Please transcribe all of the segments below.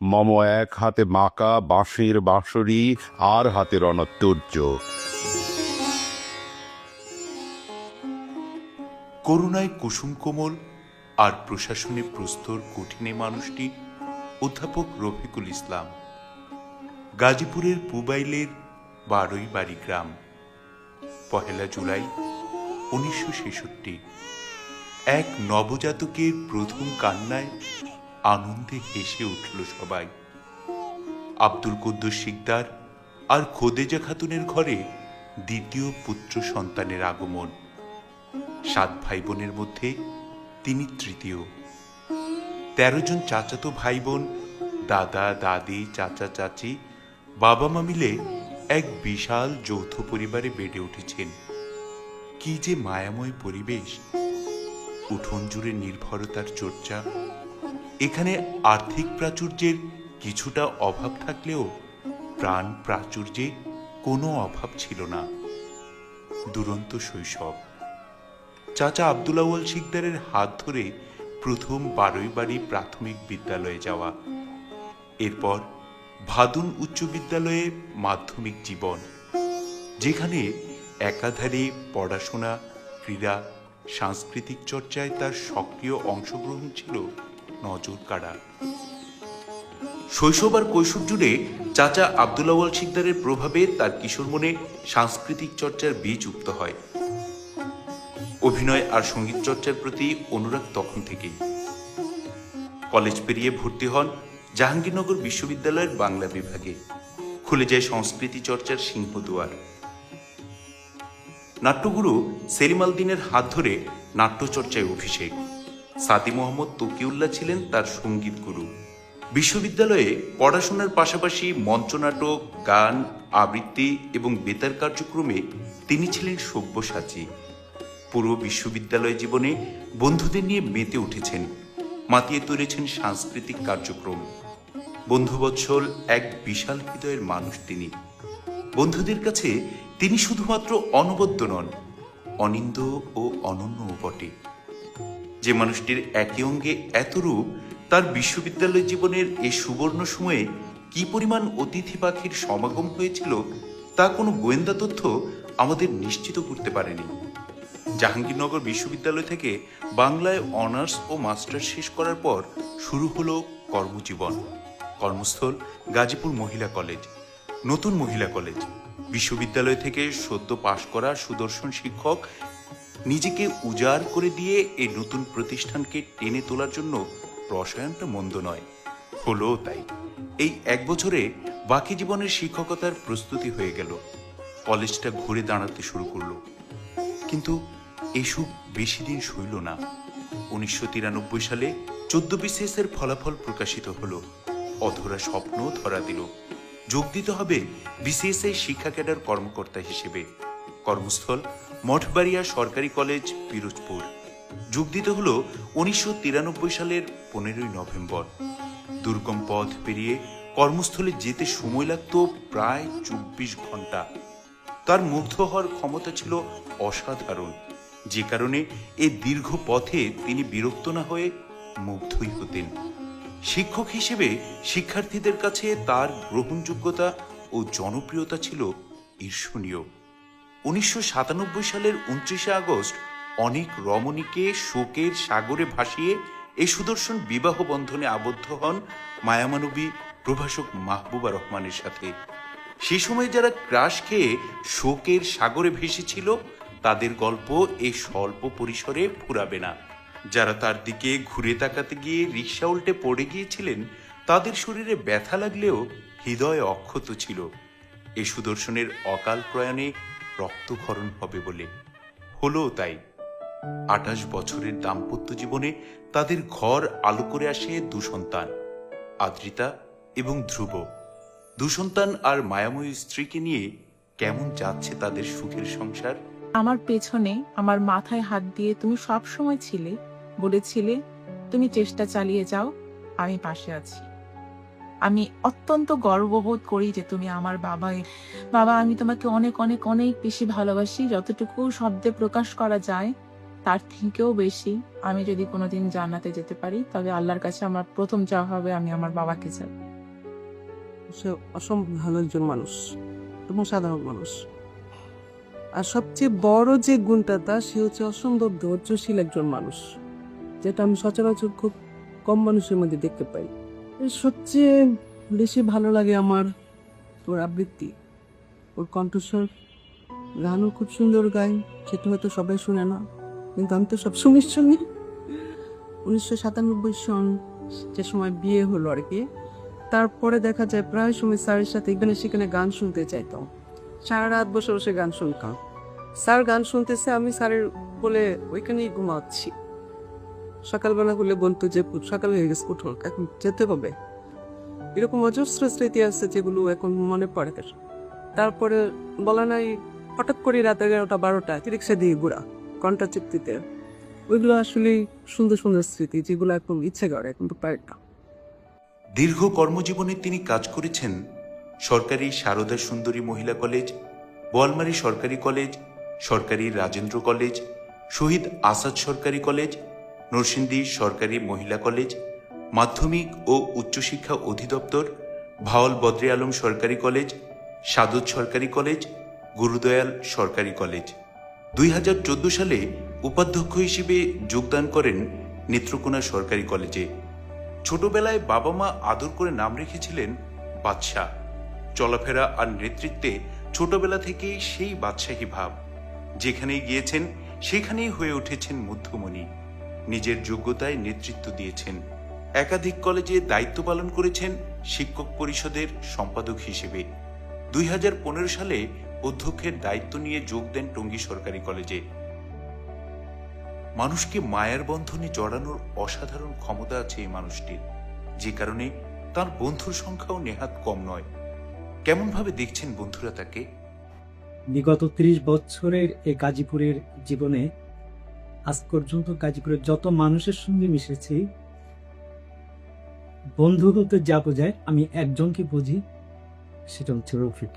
মম এক হাতে মাকা, বাঁশের বাঁশরি, আর হাতে রণত্যুর্য করুণায় কুসুম কোমল আর প্রশাসনে প্রস্তর কঠিনে মানুষটি অধ্যাপক রফিকুল ইসলাম। গাজীপুরের পুবাইলের বারোই বাড়ি গ্রাম, পহেলা জুলাই উনিশশো ছেষট্টি। এক নবজাতকের প্রথম কান্নায় আনন্দে হেসে উঠল সবাই। আব্দুল কুদ্দুস শিকদার আর খোদেজা খাতুনের ঘরে দ্বিতীয় পুত্র সন্তানের আগমন। সাত ভাই বোনের মধ্যে তিনি তৃতীয়। তেরো জন চাচাতো ভাই বোন দাদা, দাদি, চাচা, চাচি, বাবা মা মিলে এক বিশাল যৌথ পরিবারে বেড়ে উঠেছেন। কি যে মায়াময় পরিবেশ, উঠোন জুড়ে নির্ভরতার চর্চা এখানে আর্থিক প্রাচুর্যের কিছুটা অভাব থাকলেও প্রাণ প্রাচুর্যে কোনো অভাব ছিল না। দুরন্ত শৈশব। চাচা আব্দুল আউয়াল শিকদারের হাত ধরে প্রথম বারোই বাড়ি প্রাথমিক বিদ্যালয়ে যাওয়া। এরপর ভাদুন উচ্চ বিদ্যালয়ে মাধ্যমিক জীবন, যেখানে একাধারে পড়াশোনা, ক্রীড়া, সাংস্কৃতিক চর্চায় তার সক্রিয় অংশগ্রহণ ছিল নজর কাড়া। শৈশব আর কৈশোর জুড়ে চাচা আব্দুল আউয়াল শিকদারের প্রভাবে তার কিশোর মনে সাংস্কৃতিক চর্চার বীজ উক্ত হয়। অভিনয় আর সংগীত চর্চার প্রতি অনুরাগ তখন থেকেই। কলেজ পেরিয়ে ভর্তি হন জাহাঙ্গীরনগর বিশ্ববিদ্যালয়ের বাংলা বিভাগে। খুলে যায় সংস্কৃতি চর্চার সিংহদুয়ার নাট্যগুরু সেলিম আল দিনের হাত ধরে নাট্যচর্চায় অভিষেক। সাদি মোহাম্মদ তকিউল্লাহ ছিলেন তার সংগীত গুরু। বিশ্ববিদ্যালয়ে পড়াশোনার পাশাপাশি মঞ্চনাটক, গান, আবৃত্তি এবং বেতার কার্যক্রমে তিনি ছিলেন সব্যসাচী। পুরো বিশ্ববিদ্যালয় জীবনে বন্ধুদের নিয়ে মেতে উঠেছেন, মাতিয়ে তুলেছেন সাংস্কৃতিক কার্যক্রম। বন্ধুবৎসল এক বিশাল হৃদয়ের মানুষ তিনি। বন্ধুদের কাছে তিনি শুধুমাত্র অনবদ্য নন, অনিন্দ ও অনন্যও বটে। যে মানুষটির একে অঙ্গে এত রূপ, তার বিশ্ববিদ্যালয় জীবনের এই সুবর্ণ সময়ে কি পরিমাণ অতিথি পাখির সমাগম হয়েছিল, তা কোনো গোয়েন্দা তথ্য আমাদের নিশ্চিত করতে পারেনি। জাহাঙ্গীরনগর বিশ্ববিদ্যালয় থেকে বাংলায় অনার্স ও মাস্টার শেষ করার পর শুরু হলো কর্মজীবন। কর্মস্থল গাজীপুর মহিলা কলেজ। নতুন মহিলা কলেজ। বিশ্ববিদ্যালয় থেকে সদ্য পাশ করা সুদর্শন শিক্ষক নিজেকে উজাড় করে দিয়ে এই নতুন প্রতিষ্ঠানকে টেনে তোলার জন্য রসায়নটা মন্দ নয়। হলো তাই। এই এক বছরে বাকি জীবনের শিক্ষকতার প্রস্তুতি হয়ে গেল। কলেজটা ঘুরে দাঁড়াতে শুরু করল। কিন্তু এসব বেশি দিন সইল না। উনিশশো তিরানব্বই সালে চোদ্দ বিসিএস এর ফলাফল প্রকাশিত হলো। অধরা স্বপ্ন ধরা দিল। যোগ দিতে হবে বিসিএস এর শিক্ষা ক্যাডার কর্মকর্তা হিসেবে। কর্মস্থল মঠবাড়িয়া সরকারি কলেজ, পিরোজপুর। যোগ দিতে হলো উনিশশো তিরানব্বই সালের পনেরোই নভেম্বর। দুর্গম পথ পেরিয়ে কর্মস্থলে যেতে সময় লাগতো প্রায় চব্বিশ ঘণ্টা তার মুগ্ধ হওয়ার ক্ষমতা ছিল অসাধারণ। যে কারণে এই দীর্ঘ পথে তিনি বিরক্ত না হয়ে মুগ্ধই হতেন। শিক্ষক হিসেবে শিক্ষার্থীদের কাছে তার গ্রহণযোগ্যতা ও জনপ্রিয়তা ছিল ঈর্ষণীয়। উনিশশো সাতানব্বই সালের উনত্রিশে আগস্ট অনেক রমণীকে শোকের সাগরে ভাসিয়ে এই সুদর্শন বিবাহ বন্ধনে আবদ্ধ হন মায়ামানবী প্রভাষক মাহবুবা রহমানের সাথে। সে সময় যারা ক্রাশ খেয়ে শোকের সাগরে ভেসেছিল, তাদের গল্প এই স্বল্প পরিসরে ফুরাবে না। যারা তার দিকে ঘুরে তাকাতে গিয়ে রিক্সা উল্টে পড়ে গিয়েছিলেন, তাদের শরীরে ব্যথা লাগলেও হৃদয় অক্ষত ছিল। এ সুদর্শনের অকাল প্রয়াণে রক্তক্ষরণ হবে বলে। হলো তাই। আঠাশ বছরের দাম্পত্য জীবনে তাদের ঘর আলো করে আসে দু সন্তান, আদ্রিতা এবং ধ্রুব। দুসন্তান আর মায়াময়ী স্ত্রীকে নিয়ে কেমন যাচ্ছে তাদের সুখের সংসার? আমার পেছনে আমার মাথায় হাত দিয়ে তুমি সব সময় ছিলে, বলেছিলে, তুমি চেষ্টা চালিয়ে যাও, আমি পাশে আছি। আমি অত্যন্ত গর্ববোধ করি যে তুমি আমার বাবা বাবা, আমি তোমাকে অনেক অনেক অনেক বেশি ভালোবাসি। যতটুকু শব্দে প্রকাশ করা যায়, তার থেকেও বেশি আমি যদি কোনোদিন জানাতে যেতে পারি, তবে আল্লাহর কাছে আমার প্রথম চাওয়া হবে, আমি আমার বাবাকে চাই। সে অসম্ভব ভালো একজন মানুষ এবং সাধারণ মানুষ। আর সবচেয়ে বড় যে গুণটা তার সে হচ্ছে অসম্ভব ধৈর্যশীল একজন মানুষ, যেটা আমি সচরাচর খুব কম মানুষের মধ্যে দেখতে পাই। সবচেয়ে বেশি ভালো লাগে আমার ওর আবৃত্তি, ওর কণ্ঠস্বর। গানও খুব সুন্দর গায়, সেটা হয়তো সবাই শুনে না, কিন্তু আমি তো সব শুনি। শুনি উনিশশো সাতানব্বই সন যে সময় বিয়ে হলো আর কি, তারপরে দেখা যায় প্রায় সময় স্যারের সাথে এখানে সেখানে গান শুনতে চাইতাম। সারা রাত বসে বসে গান শুনতাম। স্যার গান শুনতেছে, আমি স্যারের বলে ওইখানেই ঘুমাচ্ছি। সকালবেলা হলে বলতো যে সকাল হয়ে গেছে এখন যেতে হবে। এরকম অজস্র স্মৃতি আছে যেগুলো এখন মনে পড়ে। তারপরে বলা নাই, হঠাৎ করে রাত এগারোটা, বারোটা রিক্সা দিয়ে ঘোরা কন্টা চিপ্তিতে ওইগুলো আসলে সুন্দর সুন্দর স্মৃতি যেগুলো এখন ইচ্ছে করে কিন্তু পারে না। দীর্ঘ কর্মজীবনে তিনি কাজ করেছেন সরকারি সারদা সুন্দরী মহিলা কলেজ, বোয়ালমারী সরকারি কলেজ, সরকারি রাজেন্দ্র কলেজ, শহীদ আসাদ সরকারি কলেজ নরসিংদী সরকারি মহিলা কলেজ, মাধ্যমিক ও উচ্চশিক্ষা অধিদপ্তর, ভাওল বদ্রে আলম সরকারি কলেজ, সাদত সরকারি কলেজ, গুরুদয়াল সরকারি কলেজ। দুই হাজার চোদ্দ সালে উপাধ্যক্ষ হিসেবে যোগদান করেন নেত্রকোনা সরকারি কলেজে। ছোটবেলায় বাবা মা আদর করে নাম রেখেছিলেন বাদশাহ। চলাফেরা আর নেতৃত্বে ছোটবেলা থেকেই সেই বাদশাহী ভাব। যেখানেই গিয়েছেন, সেখানেই হয়ে উঠেছেন মধ্যমণি। নিজের যোগ্যতায় নেতৃত্ব দিয়েছেন। একাধিক কলেজে দায়িত্ব পালন করেছেন শিক্ষক পরিষদের সম্পাদক হিসেবে। দুই সালে অধ্যক্ষের দায়িত্ব নিয়ে যোগ দেন টঙ্গী সরকারি কলেজে। মানুষকে মায়ার বন্ধনে জড়ানোর অসাধারণ ক্ষমতা আছে এই মানুষটির। যে কারণে তার বন্ধুর সংখ্যাও নেহাত কম নয়। কেমন ভাবে দেখছেন বন্ধুরা তাকে? বিগত ত্রিশ বছরের এ গাজীপুরের জীবনে আজ পর্যন্ত গাজীপুরের যত মানুষের সঙ্গে মিশেছি বন্ধু বলতে যা বোঝায় আমি একজনকে বুঝি, সেটা হচ্ছে রফিক।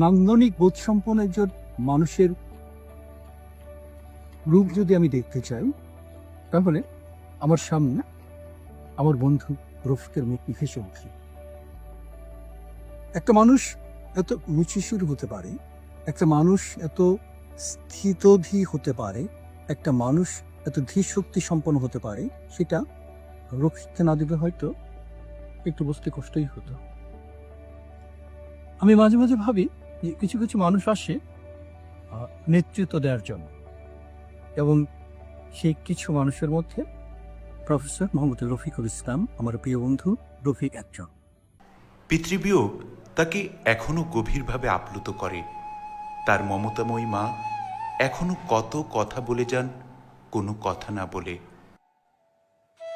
নান্দনিক বোধ সম্পন্ন একজন মানুষের রূপ যদি আমি দেখতে চাই, তাহলে আমার সামনে আমার বন্ধু রফিকের মুখ ভেসে উঠে একটা মানুষ এত রুচিশীল হতে পারে, একটা মানুষ এত স্থিতধী হতে পারে, একটা মানুষ এত ধীর শক্তি সম্পন্ন হতে পারে, সেটা রফিককে না দিলে হয়তো একটু বুঝতে কষ্টই হতো। আমি মাঝে মাঝে ভাবি যে কিছু কিছু মানুষ আসে নেতৃত্ব দেওয়ার জন্য। এবং সেই কিছু মানুষের মধ্যে প্রফেসর মোহাম্মদ রফিকুল ইসলাম, আমার প্রিয় বন্ধু, রফিক একজন। পিতৃবিয়োগ তাকে এখনও গভীরভাবে আপ্লুত করে। তার মমতাময়ী মা এখনও কত কথা বলে যান কোনো কথা না বলে।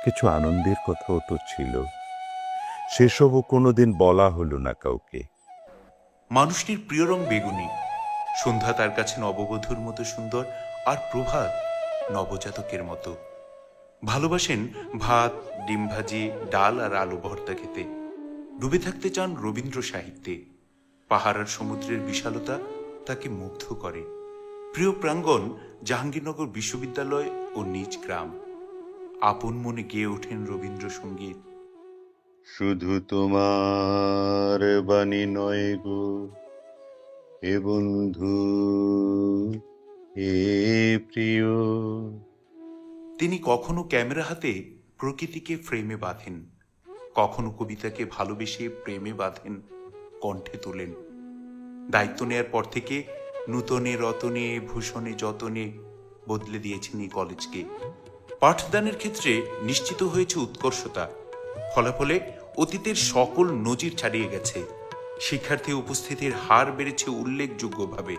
কিছু আনন্দের কথাও তো ছিল। সেসবও কোনোদিন বলা হলো না কাউকে। মানুষটির প্রিয় রং বেগুনি। সন্ধ্যা তার কাছে নববধূর মতো সুন্দর আর প্রভাত নবজাতকের মতো। ভালোবাসেন ভাত ডিম ভাজি ডাল আর আলু ভর্তা খেতে। ডুবে থাকতে চান রবীন্দ্র সাহিত্যে। পাহাড় আর সমুদ্রের বিশালতা তাকে মুগ্ধ করে। প্রিয় প্রাঙ্গণ জাহাঙ্গীরনগর বিশ্ববিদ্যালয় ও নিজ গ্রাম। আপন মনে গেয়ে ওঠেন রবীন্দ্রসঙ্গীত। শুধু তোমার বাণী নয় গো এ বন্ধু এ প্রিয়। তিনি কখনো ক্যামেরা হাতে প্রকৃতিকে ফ্রেমে বাঁধেন কখনো কবিতাকে ভালোবেসে প্রেমে বাঁধেন কণ্ঠে তোলেন। দায়িত্ব নেয়ার পর থেকে নূতনে, রতনে, ভূষণে, যতনে বদলে দিয়েছেন এই কলেজকে। পাঠদানের ক্ষেত্রে নিশ্চিত হয়েছে উৎকর্ষতা। ফলাফলে অতীতের সকল নজির ছাড়িয়ে গেছে। শিক্ষার্থী উপস্থিতির হার বেড়েছে উল্লেখযোগ্যভাবে।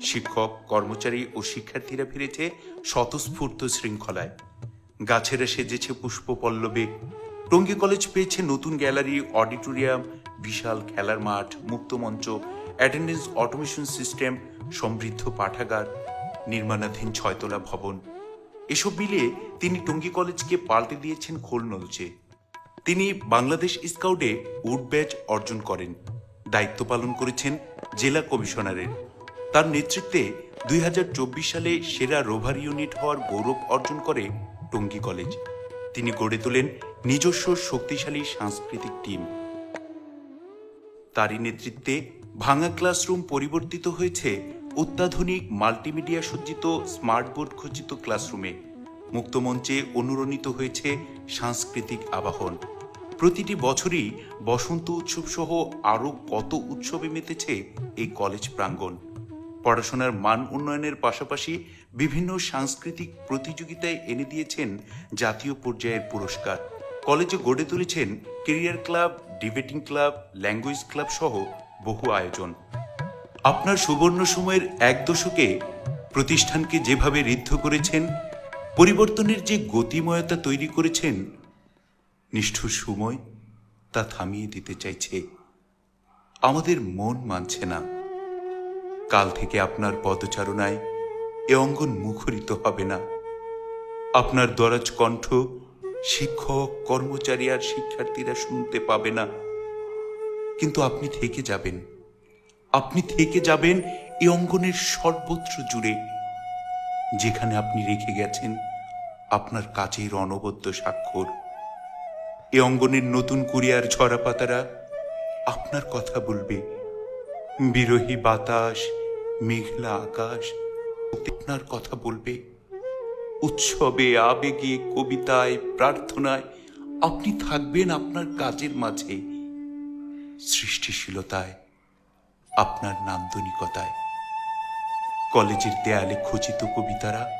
শিক্ষক, কর্মচারী ও শিক্ষার্থীরা ফিরেছে স্বতঃস্ফূর্ত শৃঙ্খলায়। গাছেরা সেজেছে পুষ্প পল্লবে টঙ্গী কলেজ পেয়েছে নতুন গ্যালারি, অডিটোরিয়াম, বিশাল খেলার মাঠ মুক্তমঞ্চ অ্যাটেন্ডেন্স অটোমেশন সিস্টেম, সমৃদ্ধ পাঠাগার, নির্মাণাধীন ছয়তলা ভবন, এসব মিলিয়ে তিনি টঙ্গী কলেজকে পাল্টে দিয়েছেন খোল নলচে। তিনি বাংলাদেশ স্কাউটে উড ব্যাচ অর্জন করেন, দায়িত্ব পালন করেছেন জেলা কমিশনারের। তার নেতৃত্বে দুই হাজার চব্বিশ সালে সেরা রোভার ইউনিট হওয়ার গৌরব অর্জন করে টঙ্গী কলেজ। তিনি গড়ে তোলেন নিজস্ব শক্তিশালী সাংস্কৃতিক টিম। তারই নেতৃত্বে ভাঙা ক্লাসরুম পরিবর্তিত হয়েছে অত্যাধুনিক মাল্টিমিডিয়া সজ্জিত স্মার্ট বোর্ড খচিত ক্লাসরুমে। মুক্তমঞ্চে অনুরণিত হয়েছে সাংস্কৃতিক আবাহন। প্রতিটি বছরই বসন্ত উৎসব সহ আরও কত উৎসবে মেতেছে এই কলেজ প্রাঙ্গণ। পড়াশোনার মান উন্নয়নের পাশাপাশি বিভিন্ন সাংস্কৃতিক প্রতিযোগিতায় এনে দিয়েছেন জাতীয় পর্যায়ের পুরস্কার। কলেজে গড়ে তুলেছেন career club, debating club, language club সহ বহু আয়োজন। আপনার সুবর্ণ সময়ের এক দশকে প্রতিষ্ঠানকে যেভাবে ঋদ্ধ করেছেন, পরিবর্তনের যে গতিময়তা তৈরি করেছেন, নিষ্ঠুর সময় তা থামিয়ে দিতে চাইছে। আমাদের মন মানছে না। কাল থেকে আপনার পদচারণায় এ অঙ্গন মুখরিত হবে না। আপনার দরাজ কণ্ঠ শিক্ষক, কর্মচারী আর শিক্ষার্থীরা শুনতে পাবে না। কিন্তু আপনি থেকে যাবেন। আপনি থেকে যাবেন এ অঙ্গনের সর্বত্র জুড়ে, যেখানে আপনি রেখে গেছেন আপনার কাজের অনবদ্য স্বাক্ষর। এ অঙ্গনের নতুন কুরিয়ার ঝরা পাতারা আপনার কথা বলবে। বিরোহী বাতাস, মেঘলা আকাশ, আপনার কথা বলবে। উৎসবে, আবেগে, কবিতায়, প্রার্থনায় আপনি থাকবেন আপনার কাজের মাঝে। সৃষ্টিশীলতায়, আপনার নান্দনিকতায়। কলেজের দেয়ালে খচিত কবিতারা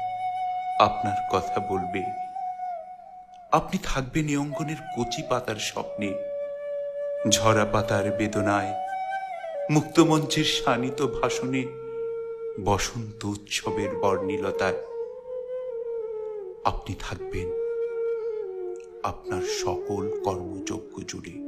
আপনার কথা বলবে। আপনি থাকবেন এ অঙ্গনের কচি পাতার স্বপ্নে, ঝরা পাতার বেদনায় মুক্তমঞ্চের শানিত ভাষণে, বসন্ত উৎসবের বর্ণিলতায়। আপনি থাকবেন আপনার সকল কর্মযজ্ঞ জুড়ে।